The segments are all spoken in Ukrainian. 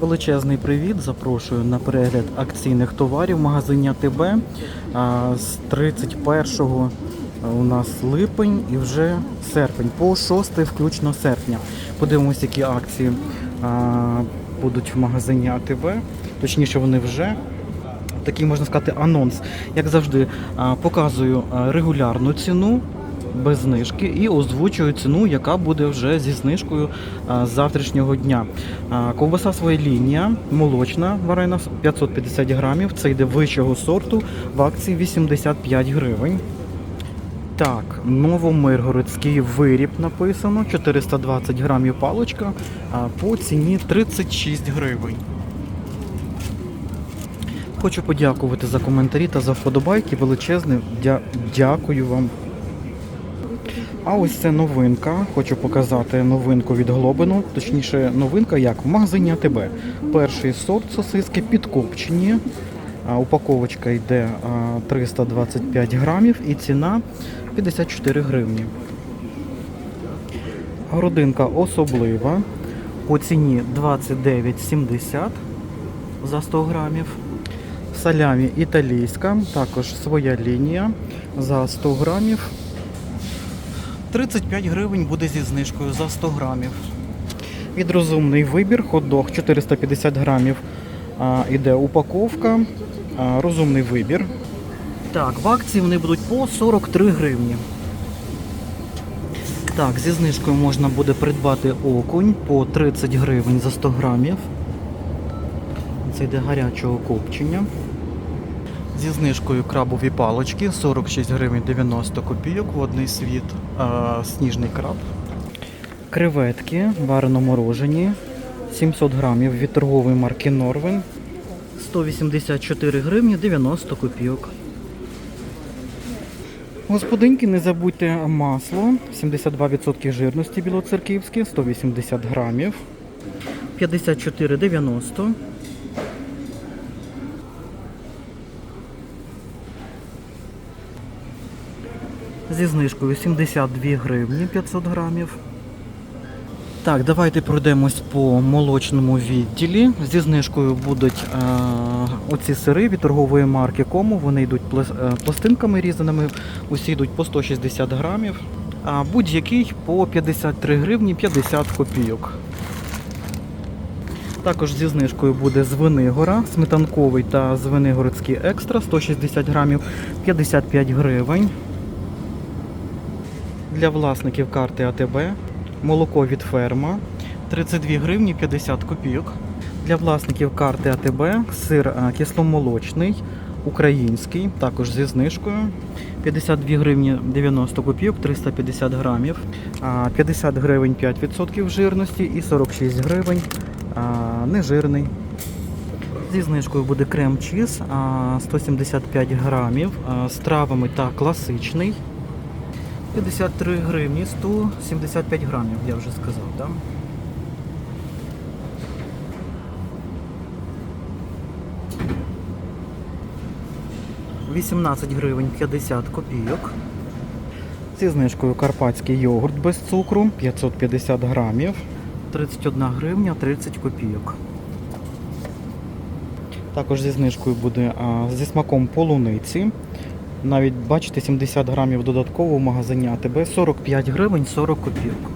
Величезний привіт! Запрошую на перегляд акційних товарів в магазині АТБ. З 31 у нас липень і вже серпень, по 6 включно серпня. Подивимось, які акції будуть в магазині АТБ. Точніше, вони вже. Такий можна сказати анонс. Як завжди, показую регулярну ціну без знижки і озвучую ціну, яка буде вже зі знижкою з завтрашнього дня. Ковбаса своя лінія, молочна варена 550 грамів. Це йде вищого сорту в акції 85 гривень. Так, новомиргородський виріб написано, 420 грамів палочка, по ціні 36 гривень. Хочу подякувати за коментарі та за вподобайки. Величезне дя- дякую вам. А ось це новинка. Хочу показати новинку від Глобину. Точніше, новинка як в магазині АТБ. Перший сорт сосиски підкопчені. Упаковочка йде 325 грамів і ціна 54 гривні. Грудинка особлива. По ціні 29,70 за 100 грамів. Салямі італійська, також своя лінія за 100 грамів. 35 гривень буде зі знижкою за 100 грамів. Від розумний вибір, хот-дог 450 грамів. А, іде упаковка. А, розумний вибір. Так, в акції вони будуть по 43 гривні. Так, зі знижкою можна буде придбати окунь по 30 гривень за 100 грамів. Це йде гарячого копчення. Зі знижкою крабові палочки 46 гривень 90 копійок, водний світ, а, сніжний краб. Креветки варено морожені 700 грамів від торгової марки Норвен 184 гривні 90 копійок. Господинки, не забудьте масло 72% жирності білоцерківське 180 грамів 54,90 Зі знижкою 72 гривні 500 грамів. Так, давайте пройдемось по молочному відділі. Зі знижкою будуть е, оці сири від торгової марки Кому. Вони йдуть е, пластинками різаними, усі йдуть по 160 грамів, а будь-який по 53 гривні 50 копійок. Також зі знижкою буде Звенигора, сметанковий та звенигородський екстра 160 грамів 55 гривень. Для власників карти АТБ молоко від ферма 32 гривні 50 копійок. Для власників карти АТБ сир кисломолочний, український, також зі знижкою 52 гривні 90 копійок, 350 грамів, 50 гривень 5% жирності і 46 гривень нежирний. Зі знижкою буде крем чіз 175 грамів з травами та класичний. 53 гривні 175 грамів, я вже сказав, так? Вісімнадцять гривень 50 копійок. Зі знижкою карпатський йогурт без цукру 550 грамів. 31 гривня 30 копійок. Також зі знижкою буде а, зі смаком полуниці. Навіть бачите, 70 грамів додатково в магазині АТБ 45 гривень 40 копійок.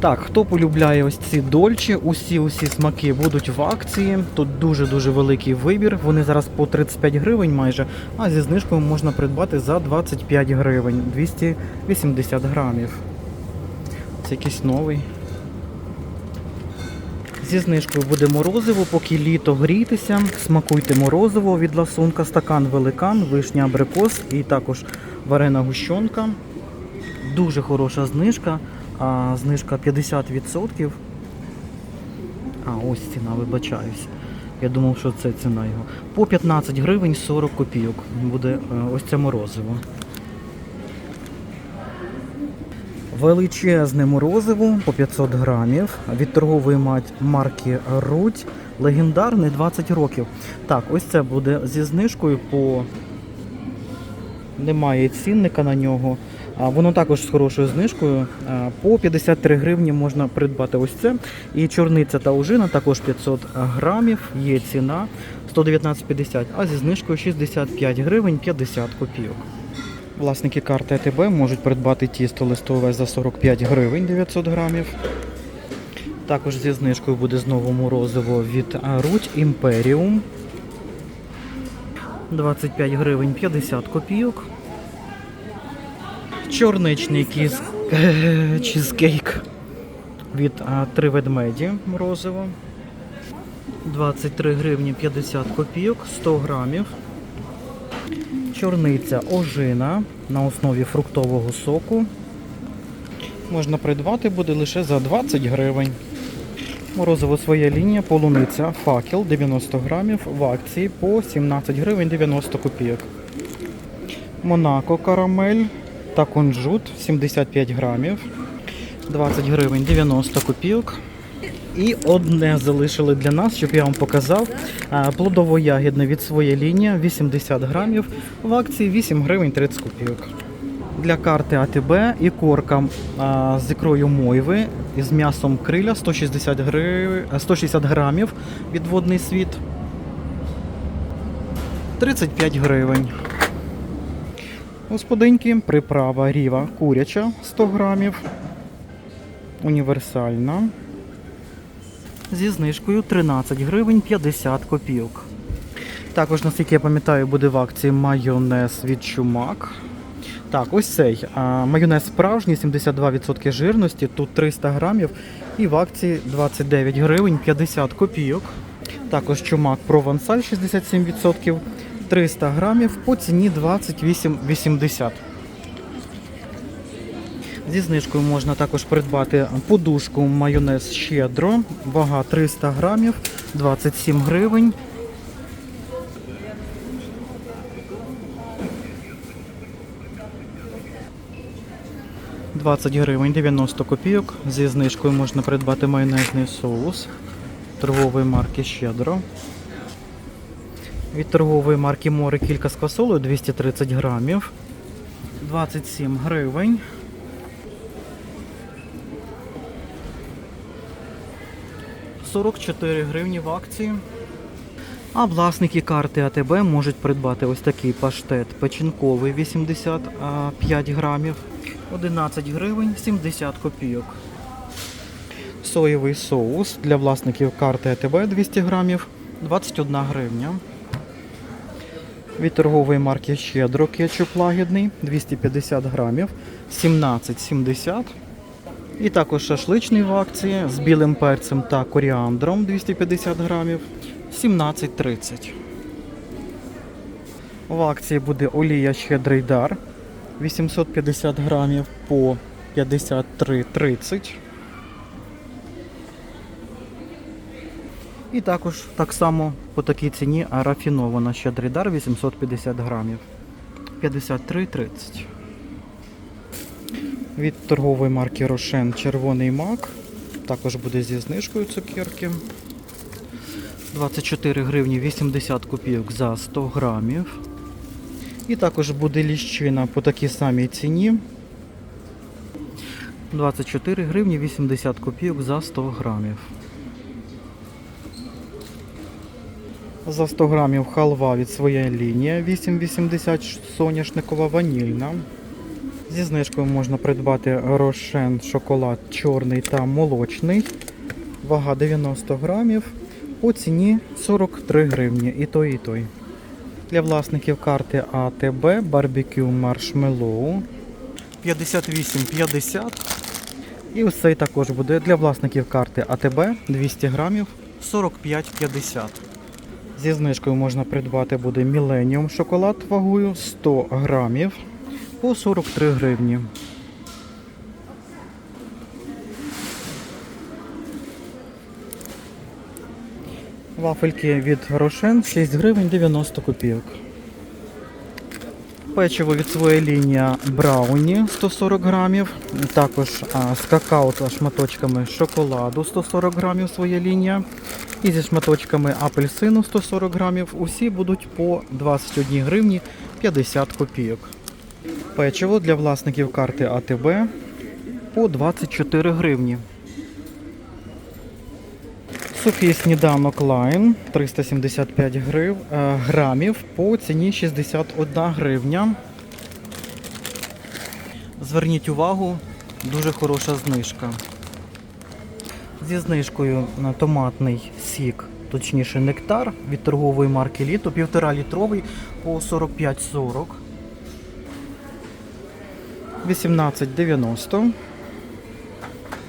Так, хто полюбляє ось ці дольчі, усі усі смаки будуть в акції. Тут дуже-дуже великий вибір. Вони зараз по 35 гривень майже, а зі знижкою можна придбати за 25 гривень 280 грамів. Це якийсь новий. Зі знижкою буде морозиво, поки літо грійтеся. Смакуйте морозиво від ласунка, стакан великан, вишня абрикос і також варена гущонка. Дуже хороша знижка. А, знижка 50%. А, ось ціна, вибачаюсь. Я думав, що це ціна його. По 15 гривень 40 копійок буде е, ось це морозиво. Величезне морозиво по 500 грамів від торгової мать- марки Рудь. Легендарний 20 років. Так, ось це буде зі знижкою по. Немає цінника на нього. А, Воно також з хорошою знижкою. По 53 гривні можна придбати ось це. І чорниця та ужина також 500 грамів. Є ціна 119,50, а зі знижкою 65 гривень 50 копійок. Власники карти АТБ можуть придбати тісто листове за 45 гривень 900 грамів. Також зі знижкою буде знову морозиво від Руть Імперіум. 25 гривень 50 копійок. Чорничний кіз... чізкейк від три ведмеді морозиво. 23 гривні 50 копійок, 100 грамів. Чорниця ожина на основі фруктового соку. Можна придбати буде лише за 20 гривень. Морозиво своя лінія, полуниця, факел 90 грамів в акції по 17 гривень 90 копійок. Монако карамель та кунжут 75 грамів, 20 гривень 90 копійок. І одне залишили для нас, щоб я вам показав. А, Плодово-ягідне від своєї лінії 80 грамів в акції 8 гривень 30 копійок. Для карти АТБ і корка а, з ікрою мойви із м'ясом криля 160, грив... 160 грамів від водний світ. 35 гривень. Господинки, приправа ріва куряча 100 грамів. Універсальна. Зі знижкою 13 гривень 50 копійок. Також, наскільки я пам'ятаю, буде в акції майонез від чумак. Так, ось цей а, майонез справжній, 72% жирності, тут 300 грамів. І в акції 29 гривень 50 копійок. Також чумак провансаль 67%, 300 грамів по ціні 28,80. Зі знижкою можна також придбати подушку майонез щедро, вага 300 грамів, 27 гривень. – 20 гривень 90 копійок. Зі знижкою можна придбати майонезний соус торгової марки Щедро. Від торгової марки Море кілька з квасолою 230 грамів. 27 гривень. – 44 гривні в акції. А власники карти АТБ можуть придбати ось такий паштет печінковий 85 грамів, 11 гривень 70 копійок. Соєвий соус для власників карти АТБ 200 грамів, 21 гривня. Від торгової марки Щедро кетчуп лагідний 250 грамів, 17,70. І також шашличний в акції з білим перцем та коріандром 250 грамів, 17,30. В акції буде олія щедрий дар 850 грамів по 53,30. І також так само по такій ціні рафінована щедрий дар 850 грамів 53,30. Від торгової марки Рошен червоний мак. Також буде зі знижкою цукерки. 24 гривні 80 копійок за 100 грамів. І також буде ліщина по такій самій ціні. 24 гривні 80 копійок за 100 грамів. За 100 грамів халва від своєї лінії 8,80 соняшникова ванільна. Зі знижкою можна придбати рошен шоколад чорний та молочний. Вага 90 грамів. По ціні 43 гривні. І той, і той. Для власників карти АТБ барбекю маршмеллоу 58,50. І ось цей також буде для власників карти АТБ 200 грамів 45,50. Зі знижкою можна придбати буде Millennium шоколад вагою 100 грамів по 43 гривні. Вафельки від Рошен 6 гривень 90 копійок. Печиво від своєї лінії Брауні 140 грамів. Також а, з какао та шматочками шоколаду 140 грамів своя лінія. І зі шматочками апельсину 140 грамів. Усі будуть по 21 гривні 50 копійок. Печиво для власників карти АТБ по 24 гривні. Сухий сніданок Лайн 375 грив, е, грамів по ціні 61 гривня. Зверніть увагу, дуже хороша знижка. Зі знижкою на томатний сік, точніше нектар від торгової марки Літо, 1,5 літровий по 45,40. 18,90.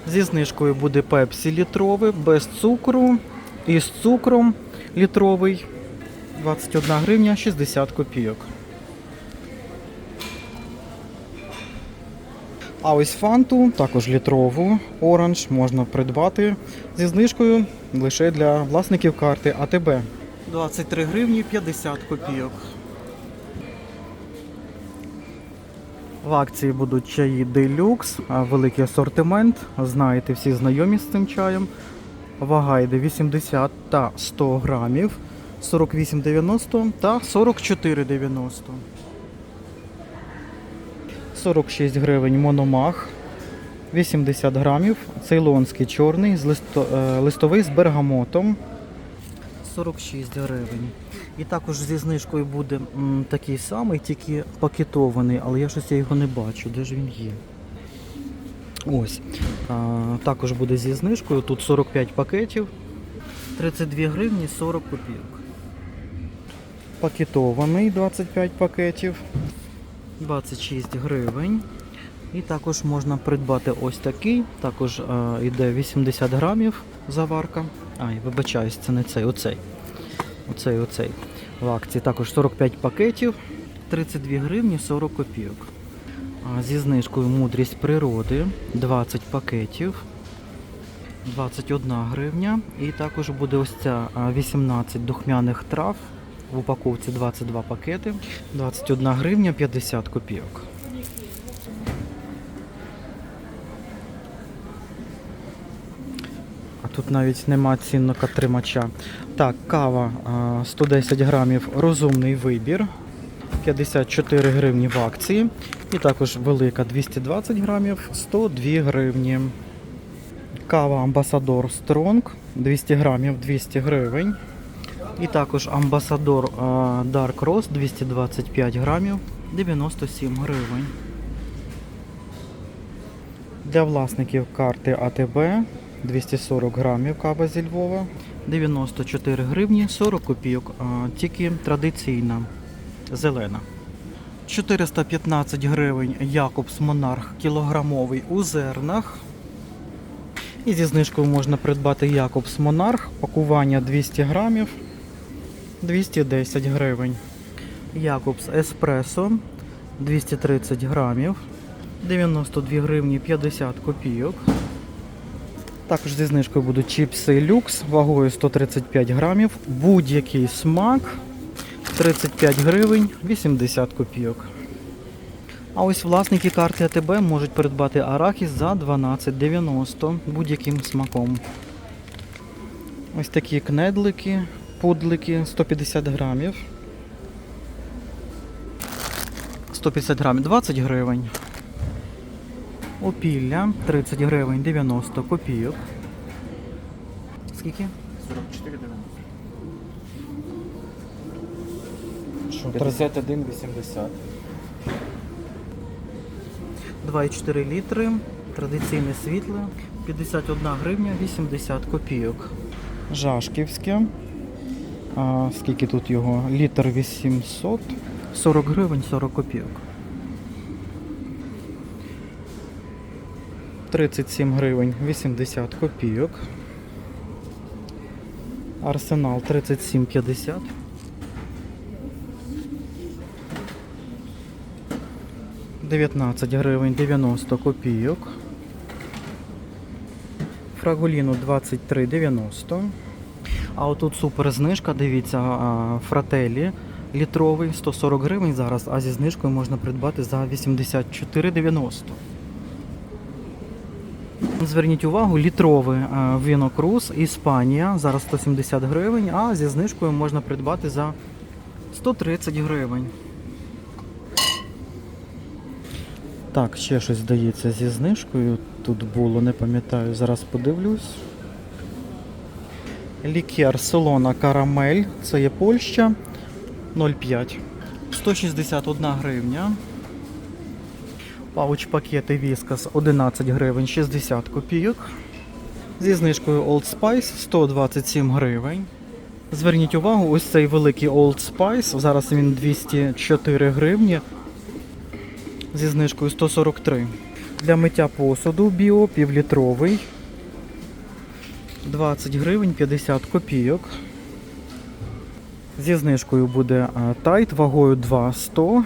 Зі знижкою буде пепсі літровий, без цукру і з цукром літровий 21 гривня 60 копійок. А ось фанту, також літрову оранж, можна придбати зі знижкою лише для власників карти АТБ. 23 гривні 50 копійок. В акції будуть чаї а, великий асортимент. Знаєте, всі знайомі з цим чаєм. Вага йде 80 та 100 грамів, 48,90 та 44,90. 46 гривень мономах, 80 грамів, цейлонський чорний, з е, листовий з бергамотом. 46 гривень. І також зі знижкою буде м, такий самий, тільки пакетований, але я щось я його не бачу. Де ж він є? Ось. А, також буде зі знижкою. Тут 45 пакетів. 32 гривні 40 копійок. Пакетований 25 пакетів. 26 гривень. І також можна придбати ось такий. Також е, йде 80 грамів заварка. Ай, вибачаюсь, це не цей, оцей. Оцей, оцей. В акції також 45 пакетів, 32 гривні 40 копійок. А зі знижкою мудрість природи 20 пакетів. 21 гривня. І також буде ось ця 18 духмяних трав. В упаковці 22 пакети. 21 гривня 50 копійок. Тут навіть нема цінника тримача. Так, кава 110 грамів розумний вибір. 54 гривні в акції. І також велика 220 грамів 102 гривні. Кава Амбасадор Стронг 200 грамів 200 гривень. І також Амбасадор Dark Roast 225 грамів 97 гривень. Для власників карти АТБ 240 грамів кава зі Львова, 94 гривні 40 копійок, тільки традиційна зелена. 415 гривень Якобс Монарх кілограмовий у зернах. І зі знижкою можна придбати Якобс Монарх, пакування 200 грамів 210 гривень. Якобс Еспресо 230 грамів 92 гривні 50 копійок. Також зі знижкою будуть чіпси люкс вагою 135 грамів. Будь-який смак 35 гривень 80 копійок. А ось власники карти АТБ можуть придбати арахіс за 12,90 будь-яким смаком. Ось такі кнедлики, пудлики 150 грамів. 150 грамів 20 гривень. Опілля 30 гривень 90 копійок. Скільки? 44,90. Що, 51,80. 2,4 літри, традиційне світле, 51 гривня 80 копійок. Жашківське. А, скільки тут його? Літр 800, 40 гривень 40 копійок. 37 гривень 80 копійок. Арсенал 37,50. Дев'ятнадцять гривень 90 копійок. Фрагуліну 23,90. А отут супер знижка, дивіться, фрателі літровий 140 гривень зараз, а зі знижкою можна придбати за 84,90. Зверніть увагу, літровий а, вінокрус Іспанія зараз 170 гривень, а зі знижкою можна придбати за 130 гривень. Так, ще щось здається зі знижкою. Тут було, не пам'ятаю, зараз подивлюсь. Лікер солона карамель, це є Польща 0,5. 161 гривня. Пауч пакети Віскас 11 гривень 60 копійок. Зі знижкою Old Spice 127 гривень. Зверніть увагу, ось цей великий Old Spice. Зараз він 204 гривні. Зі знижкою 143. Для миття посуду біо півлітровий. 20 гривень 50 копійок. Зі знижкою буде тайт вагою 2,100,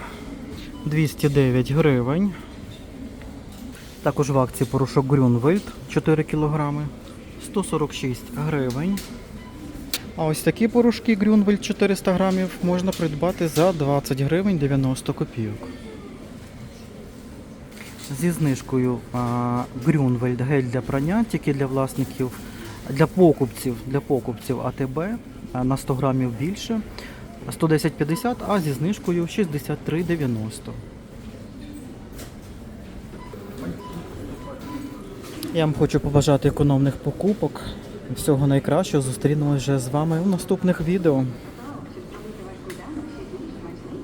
209 гривень. Також в акції порошок Грюнвельд 4 кг, 146 гривень. А ось такі порошки Грюнвельд 400 грамів можна придбати за 20 гривень 90 копійок. Зі знижкою Грюнвельд гель для прання, тільки для власників, для покупців, для покупців АТБ на 100 грамів більше. 110,50, а зі знижкою 63,90. Я вам хочу побажати економних покупок. Всього найкращого. Зустрінемось вже з вами у наступних відео.